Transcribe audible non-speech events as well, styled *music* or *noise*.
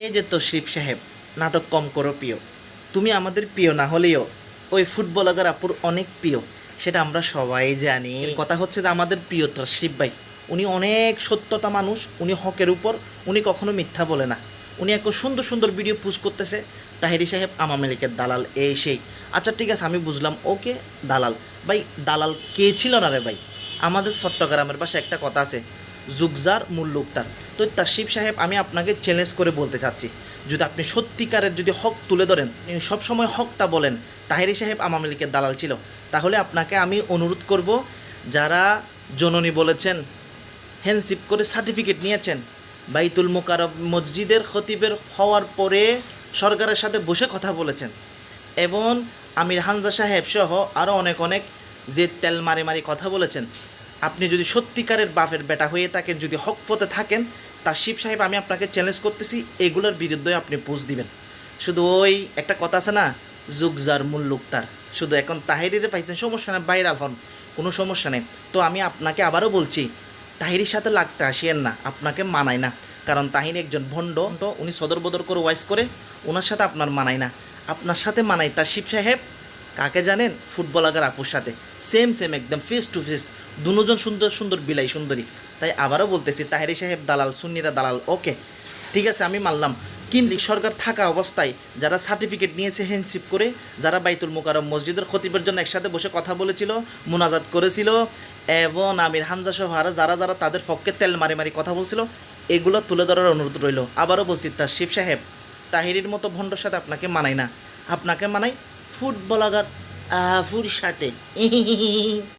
এই যে তশরিফ সাহেব, নাটক কম করো প্রিয়। তুমি আমাদের প্রিয় না হলেও ওই ফুটবলাগার আপুর অনেক প্রিয়, সেটা আমরা সবাই জানি। কথা হচ্ছে যে আমাদের প্রিয় তশরিফ ভাই, উনি অনেক সত্যতা মানুষ, উনি হকের উপর, উনি কখনো মিথ্যা বলে না। উনি এক সুন্দর সুন্দর ভিডিও পোস্ট করতেছে, তাহিরি সাহেব আমা মালিকের দালাল, এই সেই। আচ্ছা ঠিক আছে, আমি বুঝলাম, ওকে, দালাল। ভাই, দালাল কে ছিল না রে ভাই? আমাদের চট্টগ্রামের পাশে একটা কথা আছে জুগজার মুল্লুকতার তো তাশিফ সাহেব, আমি আপনাকে চ্যালেঞ্জ করে বলতে চাচ্ছি। যদি আপনি সত্যিকারের যদি হক তুলে ধরেন সব সময় হকটা বলেন, তাহেরি সাহেব আওয়ামী লীগের দালাল ছিল, তাহলে আপনাকে আমি অনুরোধ করব, যারা জননী বলেছেন হ্যান্ডশিপ করে সার্টিফিকেট নিয়েছেন, বাইতুল মোকারব মসজিদের খতিবের হওয়ার পরে সরকারের সাথে বসে কথা বলেছেন, এবং আমির হামজা সাহেব সহ আরও অনেক অনেক যে তেল মারে মারি কথা বলেছেন আপনি যদি সত্যিকারের বাপের বেটা হয়ে থাকেন, যদি হক পথে থাকেন, তা শিব সাহেব, আমি আপনাকে চ্যালেঞ্জ করতেছি, এগুলোর বিরুদ্ধে আপনি পোজ দিবেন। শুধু ওই একটা কথা আছে না যুগজার মুল্লুক তার। শুধু এখন তাহিরিরে পাইছেন, সমস্যা নেই বাইরাল হন, কোনো সমস্যা নেই। তো আমি আপনাকে আবারও বলছি, তাহিরির সাথে লাগতে আসিয়েন না, আপনাকে মানায় না। কারণ তাহিনী একজন ভণ্ড তো উনি সদর বদর করে ওয়াইস করে, ওনার সাথে আপনার মানায় না। আপনার সাথে মানায় তার শিব সাহেব, কাকে জানেন? ফুটবলাগার আপুর সাথে। সেম সেম একদম ফেস টু ফেস দুজন সুন্দর সুন্দর বিলাই সুন্দরী। তাই আবারও বলতেছি, তাহেরি সাহেব দালাল, সুন্নিরা দালাল, ওকে, ঠিক আছে, আমি মানলাম। কিন্তু সরকার থাকা অবস্থায় যারা সার্টিফিকেট নিয়েছে হ্যান্ডশিপ করে, যারা বাইতুল মোকারম মসজিদের খতিবের জন্য একসাথে বসে কথা বলেছিল, মোনাজাত করেছিল, এবং আমির হামজা সহ আরও যারা যারা তাদের পক্ষে তেল মারি মারি কথা বলছিল, এগুলো তুলে ধরার অনুরোধ রইল। আবারও বলছি তার শিব সাহেব, তাহিরির মতো ভণ্ডর সাথে আপনাকে মানায় না। আপনাকে মানাই ফুটবলাগার আফুর সাথে *laughs*